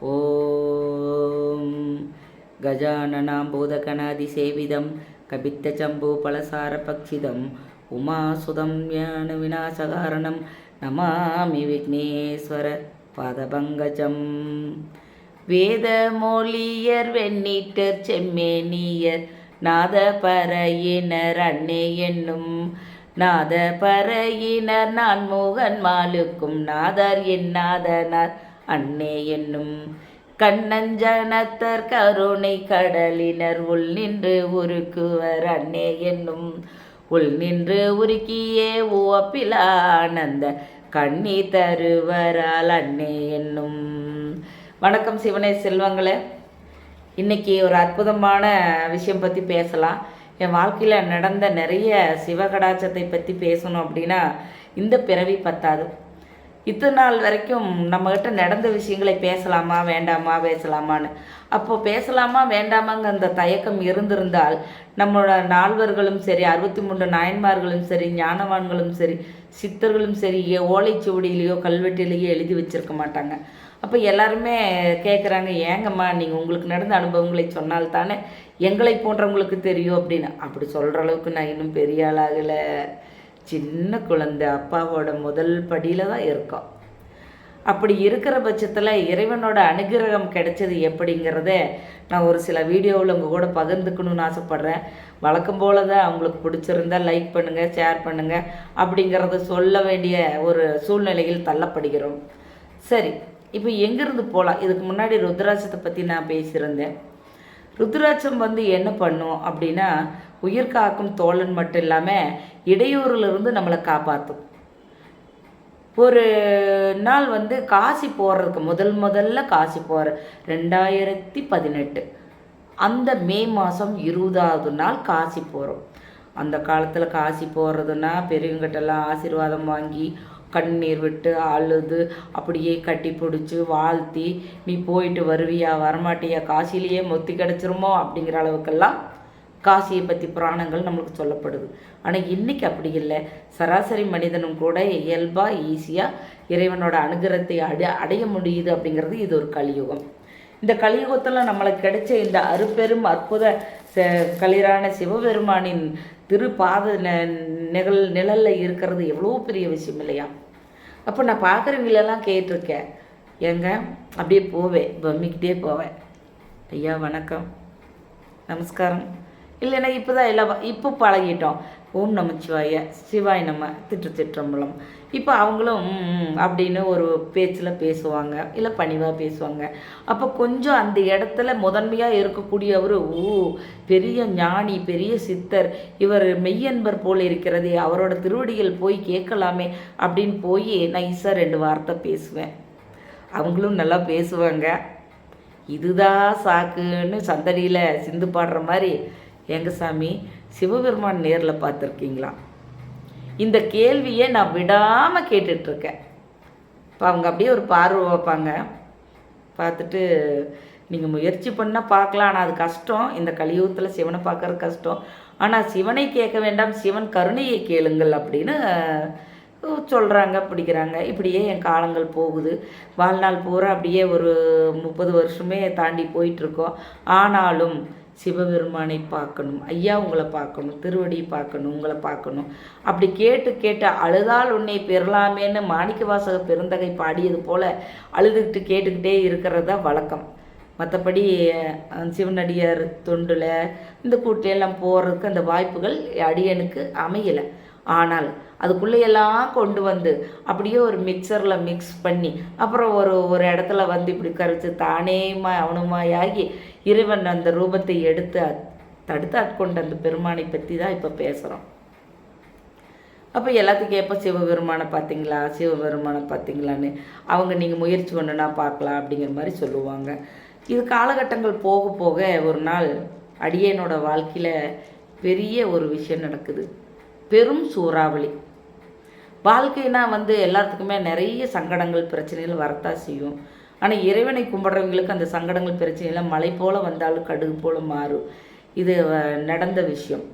ஓம். கஜானனாம் பூதகணாதி சேவிதம் கபித்தச்சம்பு பலசார பக்ஷிதம் உமாசுதம் யான விநாசகாரணம் நமாமி விக்னேஸ்வர பதபங்கஜம். வேத மொழியர் வெண்ணீட்டர் செம்மேனியர் நாத பறையினர் அண்ணே என்னும் நாத பறையினர் நான் மோகன் மாலுக்கும் நாதர் என் நாதனார். அன்னே என்னும் கண்ணஞ்சனத்தர் கருணை கடலினர் உள் நின்று உருக்குவர் அன்னே என்னும். உள் நின்று உருக்கியே ஓப்பிலானந்த கண்ணி தருவரால் அன்னே என்னும். வணக்கம் சிவனே செல்வங்களே. இன்னைக்கு ஒரு அற்புதமான விஷயம் பற்றி பேசலாம். என் வாழ்க்கையில் நடந்த நிறைய சிவகடாச்சத்தை பற்றி பேசணும் அப்படின்னா இந்த பிறவி பத்தாது. இத்தனை நாள் வரைக்கும் நம்மக்கிட்ட நடந்த விஷயங்களை பேசலாமா வேண்டாமா பேசலாமான்னு. அப்போ பேசலாமா வேண்டாமாங்க அந்த தயக்கம் இருந்திருந்தால் நம்மளோட நால்வர்களும் சரி அறுபத்தி மூன்று நாயன்மார்களும் சரி ஞானவான்களும் சரி சித்தர்களும் சரி ஓலைச்சுவடியிலையோ கல்வெட்டிலேயோ எழுதி வச்சிருக்க மாட்டாங்க. அப்போ எல்லாருமே கேட்குறாங்க ஏங்கம்மா நீங்கள் உங்களுக்கு நடந்த அனுபவங்களை சொன்னால் தானே எங்களை போன்றவங்களுக்கு தெரியும் அப்படின்னு. அப்படி சொல்கிற அளவுக்கு நான் இன்னும் பெரிய ஆளாகலை. சின்ன குழந்தை அப்பாவோட முதல் படியில் தான் இருக்கோம் அப்படி இருக்கிற பட்சத்தில் இறைவனோட அனுகிரகம் கிடைச்சது எப்படிங்கிறத நான் ஒரு சில வீடியோவில் உங்கள் கூட பகிர்ந்துக்கணும்னு ஆசைப்பட்றேன். வழக்கம் போல தான் அவங்களுக்கு பிடிச்சிருந்தா லைக் பண்ணுங்கள் ஷேர் பண்ணுங்கள் அப்படிங்கிறத சொல்ல வேண்டிய ஒரு சூழ்நிலையில் தள்ளப்படுகிறோம். சரி இப்போ எங்கேருந்து போகலாம் இதுக்கு முன்னாடி ருத்ராட்சத்தை பற்றி நான் பேசியிருந்தேன். ருத்ராட்சம் வந்து என்ன பண்ணும் அப்படின்னா உயிர் காக்கும் தோழன் மட்டும் இல்லாமல் இடையூறிலிருந்து நம்மளை காப்பாற்றும் ஒரு நாள் வந்து காசி போடுறதுக்கு முதல் முதல்ல காசி போகிற ரெண்டாயிரத்தி பதினெட்டு. அந்த மே மாதம் இருபதாவது நாள் காசி போகிறோம் அந்த காலத்தில் காசி போகிறதுனா பெரியவங்கிட்டெல்லாம் ஆசீர்வாதம் வாங்கி கண்ணீர் விட்டு அழுது அப்படியே கட்டி பிடிச்சி வாழ்த்தி நீ போயிட்டு வருவியா? வரமாட்டியா? காசிலேயே மொத்தி கிடச்சிருமோ? அப்படிங்கிற அளவுக்கெல்லாம் காசியை பற்றி புராணங்கள் நம்மளுக்கு சொல்லப்படுது. ஆனால் இன்றைக்கி அப்படி இல்லை. சராசரி மனிதனும் கூட இயல்பாக ஈஸியாக இறைவனோட அனுகிரத்தை அட அடைய முடியுது அப்படிங்கிறது இது ஒரு கலியுகம். இந்த கலியுகத்தில் நம்மளுக்கு கிடைச்ச இந்த அருப்பெரும் அற்புத ச களிரான சிவபெருமானின் திருப்பாத நிழல் நிழலில் இருக்கிறது எவ்வளோ பெரிய விஷயம் இல்லையா? அப்போ நான் பார்க்குறவங்களெல்லாம் கேட்டிருக்கேன். ஏங்க அப்படியே போவேன் பம்மிக்கிட்டே போவேன். ஐயா வணக்கம். நமஸ்காரம். இல்லைன்னா இப்போ தான் எல்லாம் இப்போ பழகிட்டோம். ஓம் நமச்சிவாய சிவாய் நம்ம திட்டு திட்டம்பலம். இப்போ அவங்களும் அப்படின்னு ஒரு பேச்சில் பேசுவாங்க இல்லை பணிவாக பேசுவாங்க. அப்போ கொஞ்சம் அந்த இடத்துல முதன்மையாக இருக்கக்கூடியவர் ஓ பெரிய ஞானி பெரிய சித்தர் இவர் மெய்யன்பர் போல் இருக்கிறதே அவரோட திருவடிகள் போய் கேட்கலாமே அப்படின்னு போய் நைஸாக ரெண்டு வார்த்தை பேசுவேன். அவங்களும் நல்லா பேசுவாங்க. இதுதான் சாக்குன்னு சந்தடியில் சிந்து பாடுற மாதிரி எங்க சாமி சிவபெருமான் நேரில் பார்த்துருக்கீங்களா? இந்த கேள்வியை நான் விடாமல் கேட்டுட்ருக்கேன். இப்போ அவங்க அப்படியே ஒரு பார்வை வைப்பாங்க. பார்த்துட்டு நீங்கள் முயற்சி பண்ணால் பார்க்கலாம். ஆனால் அது கஷ்டம். இந்த கலியுகத்தில் சிவனை பார்க்கறது கஷ்டம். ஆனால் சிவனை கேட்க வேண்டாம். சிவன் கருணையை கேளுங்கள் அப்படின்னு சொல்கிறாங்க பிடிக்கிறாங்க. இப்படியே என் காலங்கள் போகுது. வாழ்நாள் பூரா அப்படியே ஒரு முப்பது வருஷமே தாண்டி போயிட்டுருக்கோம் ஆனாலும் சிவபெருமானை பார்க்கணும். ஐயா உங்களை பார்க்கணும். திருவடி பார்க்கணும். உங்களை பார்க்கணும். அப்படி கேட்டு கேட்டு அழுதால் உன்னை பெறலாமேன்னு மாணிக்க வாசக பெருந்தகை பாடியது போல் அழுதுகிட்டு கேட்டுக்கிட்டே இருக்கிறது தான் வழக்கம் மற்றபடி சிவனடியார் தொண்டில் இந்த கூட்டையெல்லாம் போகிறதுக்கு அந்த வாய்ப்புகள் அடியனுக்கு அமையலை. ஆனால் அதுக்குள்ளேயெல்லாம் கொண்டு வந்து அப்படியே ஒரு மிக்சரில் மிக்ஸ் பண்ணி அப்புறம் ஒரு ஒரு இடத்துல வந்து இப்படி கரைச்சி தானேமா அவனுமாயாகி இறைவன் அந்த ரூபத்தை எடுத்து அத்- தடுத்து ஆட்கொண்ட அந்த பெருமானை பற்றி தான் இப்போ பேசுகிறோம் அப்போ எல்லாத்துக்கும் எப்போ சிவபெருமானை பார்த்தீங்களா சிவபெருமானை பார்த்தீங்களான்னு அவங்க நீங்கள் முயற்சி பண்ணுனா பார்க்கலாம் அப்படிங்கிற மாதிரி சொல்லுவாங்க. இது காலகட்டங்கள் போக போக ஒரு நாள் அடியனோட வாழ்க்கையில் பெரிய ஒரு விஷயம் நடக்குது. பெரும் சூறாவளி. வாழ்க்கைனா வந்து எல்லாத்துக்குமே நிறைய சங்கடங்கள் பிரச்சனைகள் வரத்தான் செய்யும். ஆனால் இறைவனை கும்பிட்றவங்களுக்கு அந்த சங்கடங்கள் பிரச்சனைகள் மலை போல் வந்தாலும் கடுகு போல் மாறும். இது நடந்த விஷயம்.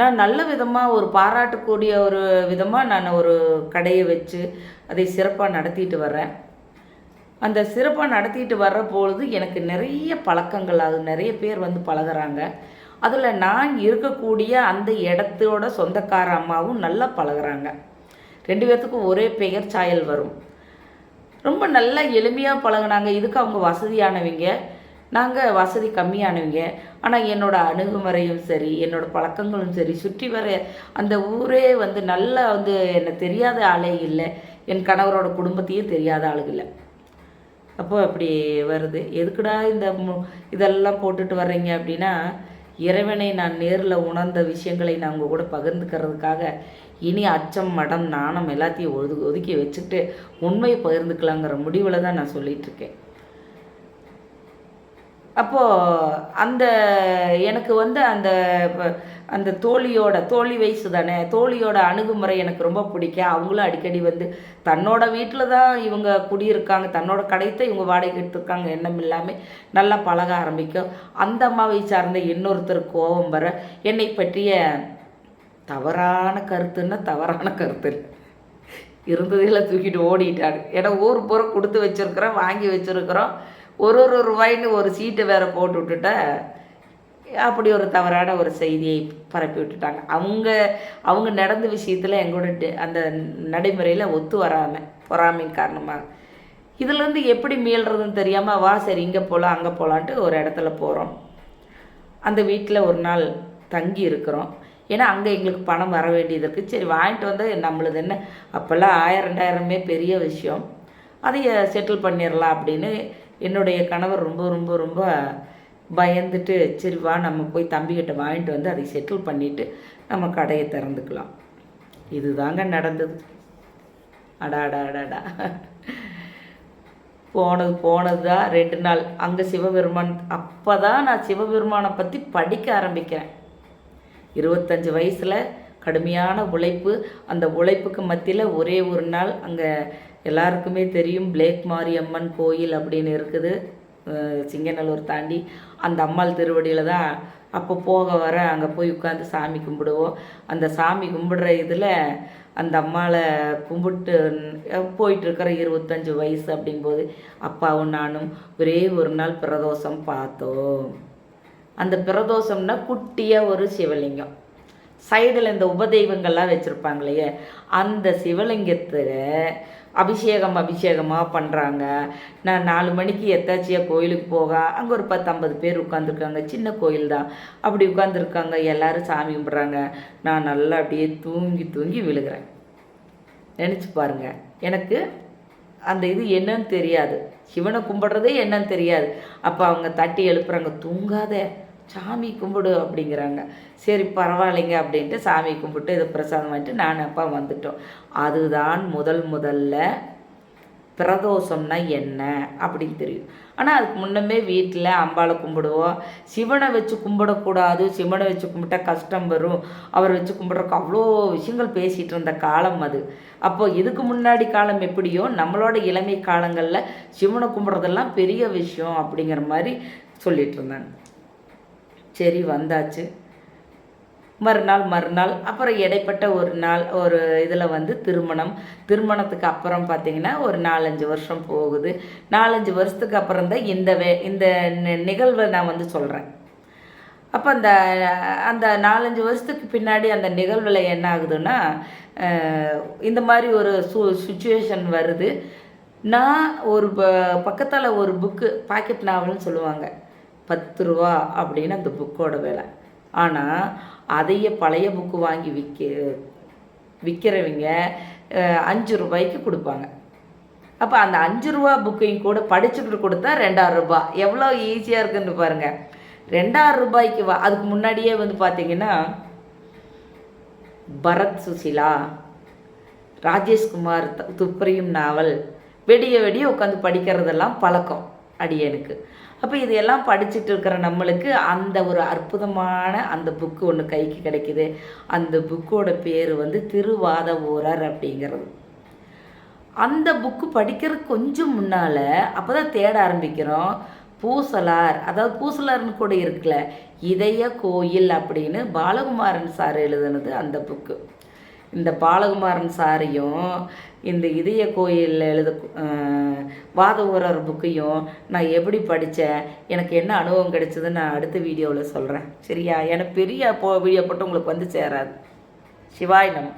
நான் நல்ல விதமாக ஒரு பாராட்டக்கூடிய ஒரு விதமாக நான் ஒரு கடையை வச்சு அதை சிறப்பாக நடத்திட்டு வர்றேன். அந்த சிறப்பாக நடத்திட்டு வர்ற பொழுது எனக்கு நிறைய பழக்கங்கள் அது நிறைய பேர் வந்து பழகுறாங்க. அதில் நான் இருக்கக்கூடிய அந்த இடத்தோட சொந்தக்கார அம்மாவும் நல்லா பழகுறாங்க. ரெண்டு பேர்த்துக்கும் ஒரே பெயர் சாயல் வரும். ரொம்ப நல்லா எளிமையாக பழகுனாங்க. இதுக்கு அவங்க வசதியானவங்க. நாங்கள் வசதி கம்மியானவங்க. ஆனால் என்னோடய அணுகுமுறையும் சரி என்னோடய பழக்கங்களும் சரி சுற்றி வர அந்த ஊரே வந்து நல்லா வந்து என்னை தெரியாத ஆளே இல்லை. என் கணவரோட குடும்பத்தையும் தெரியாத ஆளுங்க இல்லை. அப்படி வருது. எதுக்குடா இந்த இதெல்லாம் போட்டுட்டு வர்றீங்க அப்படின்னா இறைவனை நான் நேரில் உணர்ந்த விஷயங்களை நான் உங்கள் கூட பகிர்ந்துக்கிறதுக்காக இனி அச்சம் மடம் நாணம் எல்லாத்தையும் ஒது ஒதுக்கி வச்சுக்கிட்டு உண்மையை பகிர்ந்துக்கலாங்கிற முடிவில் தான் நான் சொல்லிகிட்ருக்கேன் இருக்கேன். அப்போது அந்த எனக்கு வந்து அந்த அந்த தோழியோட தோழி வயசு தானே தோழியோட அணுகுமுறை எனக்கு ரொம்ப பிடிக்கும். அவங்களும் அடிக்கடி வந்து தன்னோட வீட்டில் தான் இவங்க குடியிருக்காங்க தன்னோட கடைத்தை இவங்க வாடகை எடுத்துருக்காங்க எண்ணம் இல்லாமல் நல்லா பழக ஆரம்பிக்கும். அந்த அம்மாவை சார்ந்த இன்னொருத்தர் கோபம் வர என்னை பற்றிய தவறான கருத்துன்னா தவறான கருத்து. இருந்ததில் தூக்கிட்டு ஓடிட்டாரு. ஏன்னா ஊர் பூரா கொடுத்து வச்சுருக்குறோம் வாங்கி வச்சுருக்குறோம். ஒரு ஒரு ரூபாய்ன்னு ஒரு சீட்டை வேற போட்டு விட்டுட்டா. அப்படி ஒரு தவறான ஒரு செய்தியை பரப்பி விட்டுட்டாங்க. அவங்க அவங்க நடந்த விஷயத்தில் எங்களோட அந்த நடைமுறையில் ஒத்து வராமல் பொறாமை காரணமாக இதுலேருந்து எப்படி மீள்றதுன்னு தெரியாமல் வா சரி இங்கே போகலாம் அங்கே போகலான்ட்டு ஒரு இடத்துல போகிறோம் அந்த வீட்டில் ஒரு நாள் தங்கி இருக்கிறோம். ஏன்னா அங்கே எங்களுக்கு பணம் வர வேண்டியது இருக்குது சரி வாங்கிட்டு வந்தால் நம்மளுது என்ன? அப்போல்லாம் ஆயிரம் ரெண்டாயிரமே பெரிய விஷயம். அதை செட்டில் பண்ணிடலாம் அப்படின்னு என்னுடைய கணவர் ரொம்ப ரொம்ப ரொம்ப பயந்துட்டு சரி வா நம்ம போய் தம்பிக்கிட்ட வாங்கிட்டு வந்து அதை செட்டில் பண்ணிவிட்டு நம்ம கடையை திறந்துக்கலாம். இதுதாங்க நடந்தது. அடா அடா அடாடா போனது போனது தான் ரெண்டு நாள். அங்கே சிவபெருமான் அப்போ தான் நான் சிவபெருமானை பற்றி படிக்க ஆரம்பிக்கிறேன். இருபத்தஞ்சி வயசில் கடுமையான உழைப்பு. அந்த உழைப்புக்கு மத்தியில் ஒரே ஒரு நாள் அங்கே எல்லாருக்குமே தெரியும் பிளேக் மாரியம்மன் கோயில் அப்படின்னு இருக்குது. சிங்கநல்லூர் தாண்டி. அந்த அம்மாள் திருவடியில் தான் அப்போ போக வர அங்கே போய் உட்காந்து சாமி கும்பிடுவோம். அந்த சாமி கும்பிடுற இதில் அந்த அம்மாவை கும்பிட்டு போயிட்டுருக்கிற இருபத்தஞ்சு வயசு அப்படிங்கும்போது அப்பாவும் நானும் ஒரே ஒரு நாள் பிரதோஷம் பார்த்தோம். அந்த பிரதோஷம்னா குட்டியாக ஒரு சிவலிங்கம். சைடில் இந்த உபதெய்வங்கள்லாம் வச்சுருப்பாங்க இல்லையே? அந்த சிவலிங்கத்தில் அபிஷேகம் அபிஷேகமாக பண்ணுறாங்க நான் நாலு மணிக்கு எத்தாச்சியாக கோயிலுக்கு போக அங்கே ஒரு பத்து ஐம்பது பேர் உட்காந்துருக்காங்க சின்ன கோயில் தான். அப்படி உட்காந்துருக்காங்க எல்லோரும் சாமி கும்பிட்றாங்க. நான் நல்லா அப்படியே தூங்கி தூங்கி விழுகிறேன். நினச்சி பாருங்க. எனக்கு அந்த இது என்னன்னு தெரியாது. சிவனை கும்பிட்றதே என்னன்னு தெரியாது. அப்போ அவங்க தட்டி எழுப்புறாங்க தூங்காத. சாமி கும்பிடு அப்படிங்கிறாங்க. சரி பரவாயில்லைங்க அப்படின்ட்டு சாமி கும்பிட்டு இதை பிரசாதம் வந்துட்டு நான் அப்பா வந்துட்டோம். அதுதான் முதல் முதல்ல பிரதோஷம்னா என்ன அப்படின்னு தெரியும். ஆனால் அதுக்கு முன்னமே வீட்டில் அம்பாளை கும்பிடுவோம். சிவனை வச்சு கும்பிடக்கூடாது. சிவனை வச்சு கும்பிட்டா கஷ்டம் வரும். அவரை வச்சு கும்பிட்றக்கு அவ்வளோ விஷயங்கள் பேசிகிட்டு இருந்த காலம் அது. அப்போ இதுக்கு முன்னாடி காலம் எப்படியோ நம்மளோட இளமை காலங்களில் சிவனை கும்பிட்றதெல்லாம் பெரிய விஷயம் அப்படிங்கிற மாதிரி சொல்லிட்டு இருந்தாங்க. சரி வந்தாச்சு. மறுநாள் மறுநாள் அப்புறம் இடைப்பட்ட ஒரு நாள் ஒரு இதில் வந்து திருமணம். திருமணத்துக்கு அப்புறம் பார்த்திங்கன்னா ஒரு நாலஞ்சு வருஷம் போகுது. நாலஞ்சு வருஷத்துக்கு அப்புறம் தான் இந்த வே இந்த நிகழ்வை நான் வந்து சொல்கிறேன் அப்போ அந்த அந்த நாலஞ்சு வருஷத்துக்கு பின்னாடி அந்த நிகழ்வில் என்ன ஆகுதுன்னா இந்த மாதிரி ஒரு சு சுச்சுவேஷன் வருது. நான் ஒரு பக்கத்தில் ஒரு புக்கு பாக்கெட் நாவல்னு சொல்லுவாங்க. பத்து ரூபா அப்படின்னு அந்த புக்கோட விலை. ஆனால் அதையே பழைய புக்கு வாங்கி விற்க விற்கிறவங்க அஞ்சு ரூபாய்க்கு கொடுப்பாங்க. அப்போ அந்த அஞ்சு ரூபா புக்கையும் கூட படிச்சுட்டு கொடுத்தா ரெண்டாயிரம் ரூபாய் எவ்வளோ ஈஸியாக இருக்குன்னு பாருங்கள் ரெண்டாயிரம் ரூபாய்க்கு வா அதுக்கு முன்னாடியே வந்து பார்த்தீங்கன்னா பரத் சுசிலா ராஜேஷ்குமார் த- துப்பறியும் நாவல் வெடிய வெடிய உட்காந்து படிக்கிறதெல்லாம் பழக்கம். அடியனுக்கு அப்போ இதையெல்லாம் படிச்சுட்டு இருக்கிற நம்மளுக்கு அந்த ஒரு அற்புதமான அந்த புக்கு ஒன்று கைக்கு கிடைக்குது. அந்த புக்கோட பேர் வந்து திருவாத ஊரர் அப்படிங்கிறது. அந்த புக்கு படிக்கிறதுக்கு கொஞ்சம் முன்னால் அப்போ தான் தேட ஆரம்பிக்கிறோம். பூசலார் அதாவது பூசலார்னு கூட இருக்குல்ல இதய கோயில் அப்படின்னு பாலகுமாரன் சார் எழுதுனது அந்த புக்கு இந்த பாலகுமாரன் சாரையும் இந்த இதய கோயிலில் எழுத வாத ஊரர் புக்கையும் நான் எப்படி படித்தேன் எனக்கு என்ன அனுபவம் கிடைச்சதுன்னு நான் அடுத்த வீடியோவில் சொல்கிறேன் சரியா? எனக்கு பெரிய போ வீடியோ போட்டு உங்களுக்கு வந்து சேராது. சிவாய் நம்ம